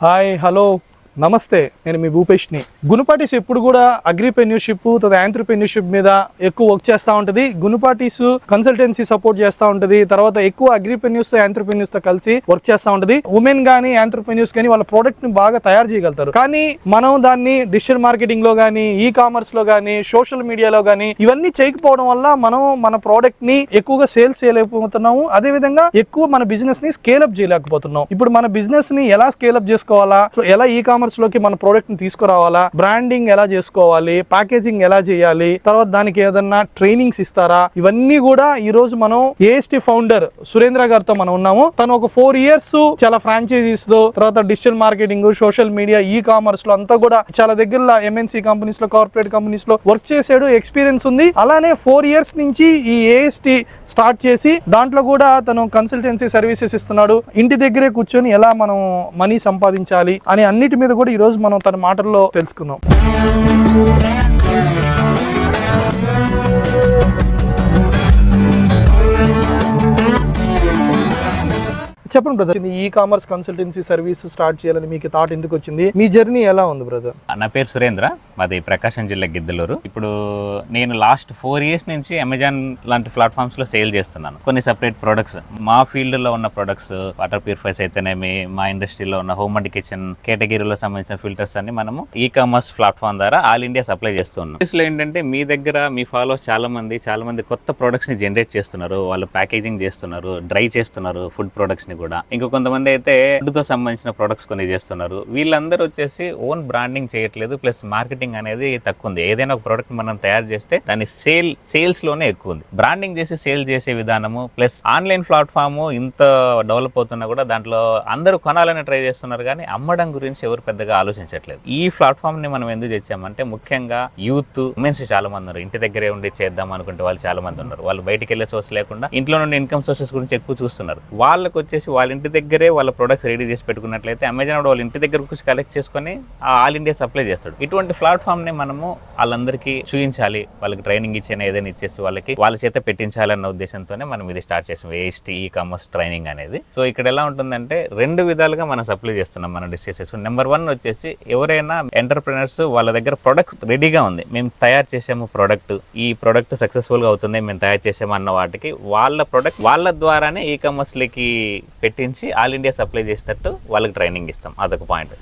Hi, hello. నమస్తే నేను మీ భూపేష్ని. గునుపాటీస్ ఎప్పుడు కూడా అగ్రిప్రెన్యూర్షిప్ తర్వాత ఆంటర్ప్రెన్యూర్షిప్ మీద ఎక్కువ వర్క్ చేస్తూ ఉంటుంది. గునుపాటీస్ కన్సల్టెన్సీ సపోర్ట్ చేస్తూ ఉంటుంది. తర్వాత ఎక్కువ అగ్రిప్రెన్యూర్స్ ఆంటర్ప్రెన్యూర్స్తో కలిసి వర్క్ చేస్తూ ఉంటుంది. ఉమెన్ కానీ ఆంటర్ప్రెన్యూర్స్ కానీ వాళ్ళ ప్రోడక్ట్ని బాగా తయారు చేయగలుగుతారు. కానీ మనం దాన్ని డిజిటల్ మార్కెటింగ్లో కానీ ఈ కామర్స్లో కానీ సోషల్ మీడియాలో కానీ ఇవన్నీ చేయకపోవడం వల్ల మనం మన ప్రోడక్ట్ని ఎక్కువగా సేల్స్ చేయలేకపోతున్నాము. అదే విధంగా ఎక్కువ మన బిజినెస్ని స్కేల్ అప్ చేయలేకపోతున్నాం. ఇప్పుడు మన బిజినెస్ని ఎలా స్కేల్ అప్ చేసుకోవాలా ఎలా ఈ కామర్స్ లోకి మన ప్రోడక్ట్ని తీసుకురావాలా? బ్రాండింగ్ ఎలా చేసుకోవాలి? ప్యాకేజింగ్ ఎలా చేయాలి? తర్వాత దానికి ఏదన్నా ట్రైనింగ్స్ ఇస్తారా? ఇవన్నీ కూడా ఈ రోజు మనం ఏఎస్టి ఫౌండర్ సురేంద్ర గారితో మనం ఉన్నాము. తను ఒక ఫోర్ ఇయర్స్ చాలా ఫ్రాంచైజీస్లో తర్వాత డిజిటల్ మార్కెటింగ్ సోషల్ మీడియా ఈ కామర్స్లో అంతా కూడా చాలా దగ్గరలో ఎంఎన్సీ కంపెనీస్లో కార్పొరేట్ కంపెనీస్లో వర్క్ చేసాడు ఎక్స్పీరియన్స్ ఉంది. అలానే ఫోర్ ఇయర్స్ నుంచి ఈ ఏఎస్టి స్టార్ట్ చేసి దాంట్లో కూడా తను కన్సల్టెన్సీ సర్వీసెస్ ఇస్తున్నాడు. ఇంటి దగ్గరే కూర్చొని ఎలా మనం మనీ సంపాదించాలి అని అన్నిటి మీద కూడా ఈ రోజు మనం తన మాటల్లో తెలుసుకుందాం. చెప్పండి brother e commerce consultancy service start చేయాలని మీకు థాట్ ఎందుకు వచ్చింది? మీ జర్నీ ఎలా ఉంది బ్రదర్ నా పేరు సురేంద్ర మాది ప్రకాశం జిల్లా గిద్దలూరు. ఇప్పుడు నేను లాస్ట్ ఫోర్ ఇయర్స్ నుంచి అమెజాన్ లాంటి ప్లాట్ఫామ్స్లో సేల్ చేస్తున్నాను. కొన్ని సెపరేట్ ప్రొడక్ట్స్ మా ఫీల్డ్లో ఉన్న ప్రొడక్ట్స్ వాటర్ ప్యూరిఫైస్ అయితేనేమి మా ఇండస్ట్రీలో ఉన్న హోమ్ అండ్ కిచెన్ కేటగిరీలో సంబంధించిన ఫిల్టర్స్ అన్ని మనము ఈ కామర్స్ ప్లాట్ఫామ్ ద్వారా ఆల్ ఇండియా సప్లై చేస్తున్నాం లో ఏంటంటే మీ దగ్గర మీ ఫాలోవర్స్ చాలా మంది చాలా మంది కొత్త ప్రొడక్ట్స్ని జనరేట్ చేస్తున్నారు. వాళ్ళు ప్యాకేజింగ్ చేస్తున్నారు డ్రై చేస్తున్నారు ఫుడ్ ప్రొడక్ట్స్ని కూడా. ఇంకా కొంతమంది అయితే ఫుడ్తో సంబంధించిన ప్రొడక్ట్స్ కొన్ని చేస్తున్నారు. వీళ్ళందరూ వచ్చేసి ఓన్ బ్రాండింగ్ చేయట్లేదు ప్లస్ మార్కెటింగ్ అనేది తక్కువ ఉంది ఏదైనా ఒక ప్రోడక్ట్ మనం తయారు చేస్తే దాని సేల్ సేల్స్లోనే ఎక్కువ ఉంది బ్రాండింగ్ చేసి సేల్ చేసే విధానము ప్లస్ ఆన్లైన్ ప్లాట్ఫామ్ ఇంత డెవలప్ అవుతున్నా కూడా దాంట్లో అందరూ కొనాలని ట్రై చేస్తున్నారు కానీ అమ్మడం గురించి ఎవరు పెద్దగా ఆలోచించట్లేదు. ఈ ప్లాట్ఫామ్ని మనం ఎందుకు తెచ్చామంటే ముఖ్యంగా యూత్ ఉమెన్స్ చాలా మంది ఉన్నారు. ఇంటి దగ్గరే ఉండి చేద్దాం అనుకుంటే వాళ్ళు చాలా మంది ఉన్నారు. వాళ్ళు బయటికి వెళ్ళే సోర్స్ లేకుండా ఇంట్లో నుండి ఇన్కమ్ సోర్సెస్ గురించి ఎక్కువ చూస్తున్నారు. వాళ్ళకి వచ్చేసి వాళ్ళ ఇంటి దగ్గరే వాళ్ళ ప్రొడక్ట్స్ రెడీ చేసి పెట్టుకున్నట్లయితే అమెజాన్ వాడు వాళ్ళ ఇంటి దగ్గర వచ్చి కలెక్ట్ చేసుకొని ఆల్ ఇండియా సప్లై చేస్తాడు. ఇటువంటి ప్లాట్ఫామ్ని మనము వాళ్ళందరికీ చూపించాలి. వాళ్ళకి ట్రైనింగ్ ఇచ్చిన ఏదైనా ఇచ్చేసి వాళ్ళకి వాళ్ళ చేత పెట్టించాలన్న ఉద్దేశంతోనే మనం ఇది స్టార్ట్ చేసాం. ఏఎస్టీ ఈ కామర్స్ ట్రైనింగ్ అనేది. సో ఇక్కడ ఎలా ఉంటుందంటే రెండు విధాలుగా మనం సప్లై చేస్తున్నాం మన డిసీసెస్. నెంబర్ వన్ వచ్చేసి ఎవరైనా ఎంటర్ప్రినర్స్ వాళ్ళ దగ్గర ప్రొడక్ట్ రెడీగా ఉంది. మేము తయారు చేసాము ప్రొడక్ట్. ఈ ప్రొడక్ట్ సక్సెస్ఫుల్గా అవుతుంది. మేము తయారు చేసాము అన్న వాటికి వాళ్ళ ప్రొడక్ట్ వాళ్ళ ద్వారానే ఈ కామర్స్ లకి పెట్టించి ఆల్ ఇండియా సప్లై చేసేటట్టు వాళ్ళకి ట్రైనింగ్ ఇస్తాం. అదొక పాయింట్.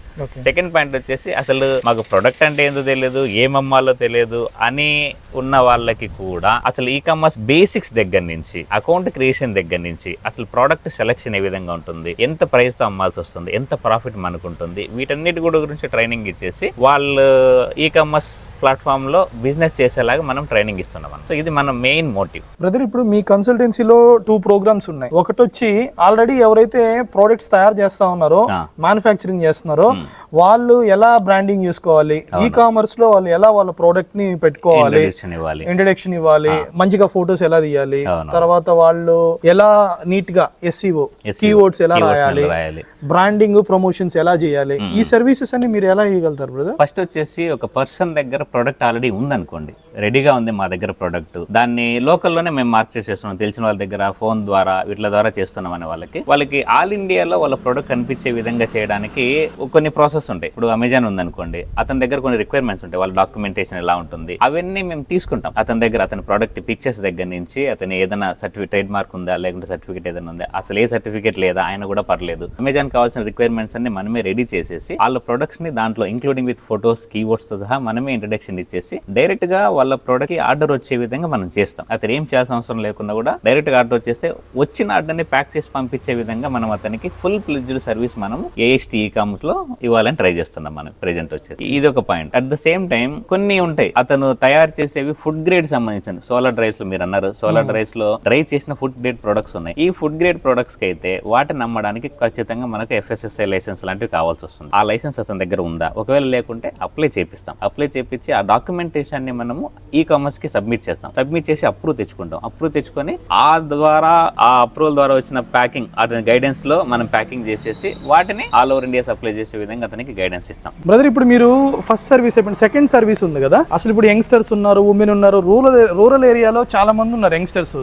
సెకండ్ పాయింట్ వచ్చేసి అసలు మాకు ప్రొడక్ట్ అంటే ఏందో తెలియదు ఏం అమ్మాలో తెలియదు అని ఉన్న వాళ్ళకి కూడా అసలు ఈ కామర్స్ బేసిక్స్ దగ్గర నుంచి అకౌంట్ క్రియేషన్ దగ్గర నుంచి అసలు ప్రోడక్ట్ సెలెక్షన్ ఏ విధంగా ఉంటుంది ఎంత ప్రైస్తో అమ్మాల్సి వస్తుంది ఎంత ప్రాఫిట్ మనకు ఉంటుంది వీటన్నిటి కూడా గురించి ట్రైనింగ్ ఇచ్చేసి వాళ్ళు ఈ కామర్స్ ప్లాట్ఫామ్లో బిజినెస్ చేసేలాగా మనం ట్రైనింగ్ ఇస్తున్నాం సో ఇది మన మెయిన్ మోటివ్. బ్రదర్ ఇప్పుడు మీ కన్సల్టెన్సీలో టూ ప్రోగ్రామ్స్ ఉన్నాయి. ఒకటి వచ్చి ఆల్రెడీ ఎవరైతే ప్రోడక్ట్స్ తయారు చేస్తా ఉన్నారో. మ్యానుఫ్యాక్చరింగ్ చేస్తున్నారో వాళ్ళు ఎలా బ్రాండింగ్ చేసుకోవాలి ఈ కామర్స్లో వాళ్ళు ఎలా వాళ్ళ ప్రోడక్ట్ని పెట్టుకోవాలి ఇంట్రొడక్షన్ ఇవ్వాలి. మంచిగా ఫొటోస్ ఎలా తీయాలి. తర్వాత వాళ్ళు ఎలా నీట్గా ఎస్సీఓ SEO, కీవర్డ్స్ ఎలా keywords రాయాలి ఎలా రాయాలి. బ్రాండింగ్ ప్రమోషన్స్ ఎలా చేయాలి ఈ సర్వీసెస్ అన్ని మీరు ఎలా ఇవ్వగలుగుతారు బ్రదర్ ఫస్ట్ వచ్చేసి ఒక పర్సన్ దగ్గర ప్రోడక్ట్ ఆల్రెడీ ఉందనుకోండి. రెడీగా ఉంది మా దగ్గర ప్రోడక్ట్ దాన్ని లోకల్లోనే మేము మార్క్ చేసేస్తున్నాం. తెలిసిన వాళ్ళ దగ్గర ఫోన్ ద్వారా వీటి ద్వారా చేస్తున్నాం అనే వాళ్ళకి. వాళ్ళకి ఆల్ ఇండియాలో వాళ్ళ ప్రోడక్ట్ కనిపించే విధంగా చేయడానికి కొన్ని ప్రాసెస్ ఉంటాయి. ఇప్పుడు అమెజాన్ ఉందనుకోండి అతని దగ్గర కొన్ని రిక్వైర్మెంట్స్ ఉంటాయి. వాళ్ళ డాక్యుమెంటేషన్ ఎలా ఉంటుంది? అవన్నీ మేము తీసుకుంటాం. అతని దగ్గర అతని ప్రోడక్ట్ పిక్చర్స్ దగ్గర నుంచి అతని ఏదైనా సర్టిఫికేట్ ట్రేడ్ మార్క్ ఉందా? లేకుంటే సర్టిఫికేట్ ఏదైనా ఉందా? అసలు ఏ సర్టిఫికేట్ లేదా? ఆయన కూడా పర్లేదు. అమెజాన్ కావాల్సిన రిక్వైర్మెంట్స్ అన్ని మనమే రెడీ చేసేసి వాళ్ళ ప్రొడక్ట్స్ని దాంట్లో ఇంక్లూడింగ్ విత్ ఫొటోస్ కీవర్డ్స్తో సహా మనమే ఇంట్రడక్షన్ ఇచ్చేసి డైరెక్ట్గా వాళ్ళ ప్రొడక్ట్కి ఆర్డర్ వచ్చే విధంగా మనం చేస్తాం. అతను ఏం చేయాల్సిన అవసరం లేకుండా కూడా డైరెక్ట్గా ఆర్డర్ వచ్చేస్తే వచ్చిన ఆర్డర్ని ప్యాక్ చేసి పంపించే విధంగా మనం అతనికి ఫుల్ ప్లిజ్డ్ సర్వీస్ మనం ఏఎస్టీ ఈ కామర్స్లో ఇవ్వాలని ట్రై చేస్తున్నాం మనం ప్రెజెంట్ వచ్చేసి. ఇది ఒక point at the same time కొన్ని ఉంటాయి. అతను తయారు చేసేవి ఫుడ్ గ్రేడ్ సంబంధించిన సోలార్ డ్రైవ్స్లో మీరు అన్నారు. సోలార్ డ్రైవ్స్లో డ్రై చేసిన ఫుడ్ గ్రేడ్ ప్రొడక్ట్స్ ఉన్నాయి. ఈ ఫుడ్ గ్రేడ్ ప్రొడక్ట్స్కి అయితే వాటిని నమ్మడానికి ఖచ్చితంగా మనకు ఎఫ్ఎస్ఎస్ఐ లైసెన్స్ లాంటివి కావాల్సి వస్తుంది. ఆ లైసెన్స్ అతని దగ్గర ఉందా? ఒకవేళ లేకుంటే అప్లై చేపిస్తాం. అప్లై చేపించి ఇచ్చి ఆ డాక్యుమెంటేషన్ని మనము ఈ కామర్స్కి సబ్మిట్ చేస్తాం. సబ్మిట్ చేసి అప్రూవ్ తెచ్చుకుంటాం. అప్రూవ్ తెచ్చుకొని ఆ ద్వారా ఆ అప్రూవల్ ద్వారా వచ్చిన ప్యాకింగ్ అతని గైడెన్స్లో మనం ప్యాకింగ్ చేసేసి వాటిని ఆల్ ఓవర్ ఇండియా సప్లై చేసే విధంగా అతనికి గైడెన్స్ ఇస్తాం. బ్రదర్ ఇప్పుడు మీరు ఫస్ట్ సర్వీస్ అయిపోయింది సెకండ్ సర్వీస్ ఉంది కదా. అసలు ఇప్పుడు యంగ్స్టర్స్ ఉన్నారు ఉమెన్ ఉన్నారు రూరల్ రూరల్ ఏరియాలో చాలా మంది ఉన్నారు యంగ్స్టర్స్.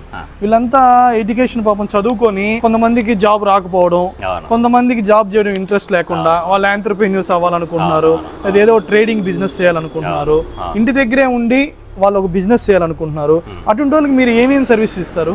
వీళ్ళంతా ఎడ్యుకేషన్ పాపం చదువుకొని కొంతమందికి జాబ్ రాకపోవడం కొంతమందికి జాబ్ చేయడం ఇంట్రెస్ట్ లేకుండా వాళ్ళు ఆంటర్ప్రెన్యూర్స్ అవ్వాలనుకుంటున్నారు. లేదా ఏదో ట్రేడింగ్ బిజినెస్ చేయాలనుకుంటున్నారు. ఇంటి దగ్గరే ఉండి వాళ్ళు ఒక బిజినెస్ చేయాలనుకుంటున్నారు. అటువంటి వాళ్ళకి మీరు ఏమేమి సర్వీస్ ఇస్తారు?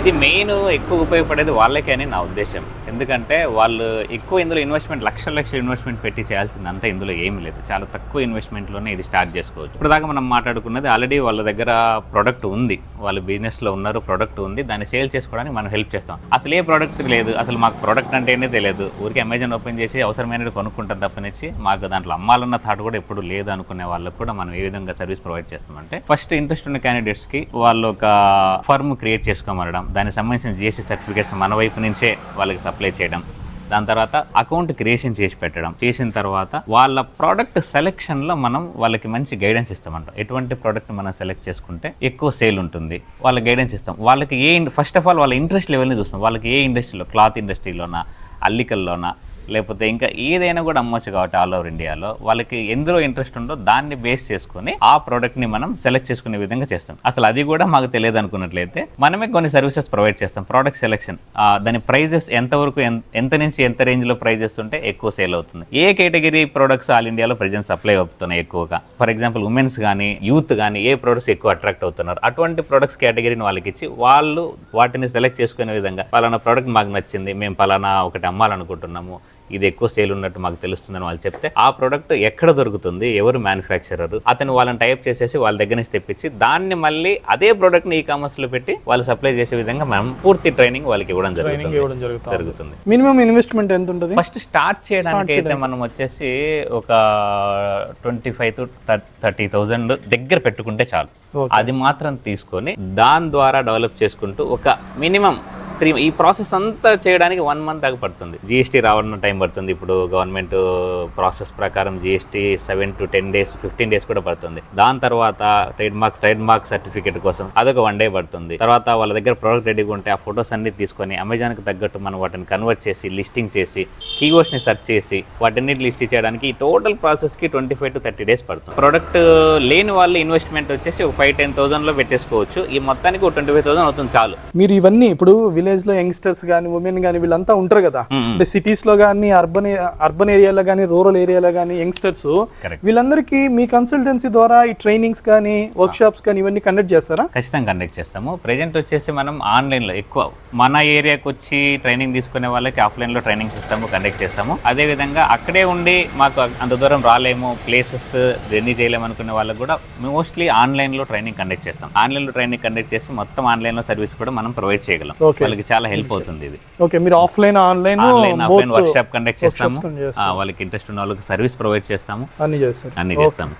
ఇది మెయిన్ ఎక్కువ ఉపయోగపడేది వాళ్ళకే అని నా ఉద్దేశం ఎందుకంటే వాళ్ళు ఎక్కువ ఇందులో ఇన్వెస్ట్మెంట్ లక్షల లక్షల ఇన్వెస్ట్మెంట్ పెట్టి చేయాల్సింది అంతా ఇందులో ఏమీ లేదు. చాలా తక్కువ ఇన్వెస్ట్మెంట్లోనే ఇది స్టార్ట్ చేసుకోవచ్చు. ఇప్పుడు దాకా మనం మాట్లాడుకున్నది ఆల్రెడీ వాళ్ళ దగ్గర ప్రోడక్ట్ ఉంది. వాళ్ళు బిజినెస్లో ఉన్నారు ప్రోడక్ట్ ఉంది. దాన్ని సేల్ చేసుకోవడానికి మనం హెల్ప్ చేస్తాం. అసలు ఏ ప్రోడక్ట్ లేదు. అసలు మాకు ప్రోడక్ట్ అంటేనే తెలియదు. ఊరికి అమెజాన్ ఓపెన్ చేసి అవసరమైనది కొనుక్కుంటాం తప్పనిచ్చి మాకు దాంట్లో అమ్మాలన్న థాట్ కూడా ఎప్పుడు లేదు అనుకునే వాళ్ళకు కూడా మనం ఏ విధంగా సర్వీస్ ప్రొవైడ్ చేస్తామంటే ఫస్ట్ ఇంట్రెస్ట్ ఉన్న క్యాండిడేట్స్కి వాళ్ళు ఒక ఫర్మ్ క్రియేట్ చేసుకోమనడం దానికి సంబంధించిన జిఎస్టీ సర్టిఫికేట్స్ మన వైపు నుంచే వాళ్ళకి అప్లై చేయడం దాని తర్వాత అకౌంట్ క్రియేషన్ చేసి పెట్టడం. చేసిన తర్వాత వాళ్ళ ప్రోడక్ట్ సెలెక్షన్లో మనం వాళ్ళకి మంచి గైడెన్స్ ఇస్తామంట. ఎటువంటి ప్రోడక్ట్ మనం సెలెక్ట్ చేసుకుంటే ఎక్కువ సేల్ ఉంటుంది. వాళ్ళ గైడెన్స్ ఇస్తాం. వాళ్ళకి ఏ ఫస్ట్ ఆఫ్ ఆల్ వాళ్ళ ఇంట్రెస్ట్ లెవెల్ని చూస్తాం. వాళ్ళకి ఏ ఇండస్ట్రీలో క్లాత్ ఇండస్ట్రీలోనా అల్లికల్లోనా లేకపోతే ఇంకా ఏదైనా కూడా అమ్మొచ్చు కాబట్టి ఆల్ ఓవర్ ఇండియాలో వాళ్ళకి ఎందులో ఇంట్రెస్ట్ ఉందో దాన్ని బేస్ చేసుకుని ఆ ప్రోడక్ట్ని మనం సెలెక్ట్ చేసుకునే విధంగా చేస్తాం. అసలు అది కూడా మాకు తెలియదు అనుకున్నట్లయితే మనమే కొన్ని సర్వీసెస్ ప్రొవైడ్ చేస్తాం. ప్రోడక్ట్ సెలెక్షన్ దాని ప్రైజెస్ ఎంతవరకు ఎన్- ఎంత నుంచి ఎంత రేంజ్లో ప్రైజెస్ ఉంటే ఎక్కువ సేల్ అవుతుంది. ఏ కేటగిరీ ప్రొడక్ట్స్ ఆల్ ఇండియాలో ప్రజెంట్ సప్లై అవుతున్నాయి ఎక్కువగా? ఫర్ ఎగ్జాంపుల్ ఉమెన్స్ కానీ యూత్ కానీ ఏ ప్రొడక్ట్స్ ఎక్కువ అట్రాక్ట్ అవుతున్నారు? అటువంటి ప్రొడక్ట్స్ కేటగిరీని వాళ్ళకి ఇచ్చి వాళ్ళు వాటిని సెలెక్ట్ చేసుకునే విధంగా పలానా ప్రోడక్ట్ మాకు నచ్చింది మేము పలానా ఒకటి అమ్మాలనుకుంటున్నాము ఇది ఎక్కువ సేల్ ఉన్నట్టు మాకు తెలుస్తుందని వాళ్ళు చెప్తే ఆ ప్రోడక్ట్ ఎక్కడ దొరుకుతుంది? ఎవరు మ్యానుఫ్యాక్చరర్ అతను వాళ్ళని టైప్ చేసేసి వాళ్ళ దగ్గర నుంచి తెప్పించి దాన్ని మళ్ళీ అదే ప్రోడక్ట్ని ఈ కామర్స్లో పెట్టి వాళ్ళు సప్లై చేసే విధంగా మనం పూర్తి ట్రైనింగ్ వాళ్ళకి ఇవ్వడం జరుగుతుంది. జరుగుతుంది. మినిమం ఇన్వెస్ట్మెంట్ ఎంత ఉంటుంది? ఫస్ట్ స్టార్ట్ చేయడానికి అయితే మనం వచ్చేసి ఒక twenty five to thirty thousand దగ్గర పెట్టుకుంటే చాలు. అది మాత్రం తీసుకొని దాని ద్వారా డెవలప్ చేసుకుంటూ ఒక మినిమం త్రీ ఈ ప్రాసెస్ అంతా చేయడానికి వన్ మంత్ దాకా పడుతుంది. జిఎస్టీ రావడం టైం పడుతుంది. ఇప్పుడు గవర్నమెంట్ ప్రాసెస్ ప్రకారం GST seven to ten days fifteen days కూడా పడుతుంది. దాని తర్వాత trade marks trade mark certificate కోసం అదొక వన్ డే పడుతుంది. తర్వాత వాళ్ళ దగ్గర ప్రోడక్ట్ రెడీగా ఉంటే ఆ ఫొటోస్ అన్ని తీసుకొని అమెజాన్కి తగ్గట్టు మనం వాటిని కన్వర్ట్ చేసి లిస్టింగ్ చేసి కీవర్డ్స్ని సెర్చ్ చేసి వాటిని లిస్ట్ చేయడానికి ఈ total ప్రాసెస్కి twenty five to thirty days పడుతుంది. ప్రోడక్ట్ లేని వాళ్ళు ఇన్వెస్ట్మెంట్ వచ్చేసి ఒక ఫైవ్ టెన్ థౌసండ్లో పెట్టేసుకోవచ్చు. ఈ మొత్తానికి ఒక ట్వంటీ ఫైవ్ థౌసండ్ అవుతుంది చాలు. మీరు ఇవన్నీ ఇప్పుడు విలేజ్లో యంగ్స్టర్స్ కానీ ఉమెన్ కానీ వీళ్ళంతా ఉంటారు కదా. అంటే సిటీస్లో కానీ అర్బన్ అర్బన్ ఏరియాలో కానీ రూరల్ ఏరియాలో కానీ యంగ్స్టర్స్. వీళ్ళందరికీ మీ కన్సల్టెన్సీ ద్వారా ఈ ట్రైనింగ్స్ కానీ వర్క్ షాప్స్ కానీ ఇవన్నీ కండక్ట్ చేస్తారా ఖచ్చితంగా కండక్ట్ చేస్తాము ప్రజెంట్ వచ్చేసి మనం ఆన్లైన్లో ఎక్కువ మన ఏరియాకి వచ్చి ట్రైనింగ్ తీసుకునే వాళ్ళకి ఆఫ్లైన్లో ట్రైనింగ్స్ ఇస్తాము కండక్ట్ చేస్తాము అదేవిధంగా అక్కడే ఉండి మాకు అంత దూరం రాలేము ప్లేసెస్ జర్నీ చేయలేము అనుకునే వాళ్ళకి కూడా మోస్ట్లీ ఆన్లైన్లో ట్రైనింగ్ కండక్ట్ చేస్తాం ఆన్లైన్లో ట్రైనింగ్ కండక్ట్ చేసి మొత్తం ఆన్లైన్లో సర్వీస్ కూడా మనం ప్రొవైడ్ చేయగలం. వాళ్ళకి చాలా హెల్ప్ అవుతుంది ఇది. ఓకే మీరు offline online online offline workshop conduct చేస్తాము. వాళ్ళకి ఇంట్రెస్ట్ ఉన్న వాళ్ళకి సర్వీస్ ప్రొవైడ్ చేస్తాము. అన్ని చేస్తారు. అన్ని చేస్తాము.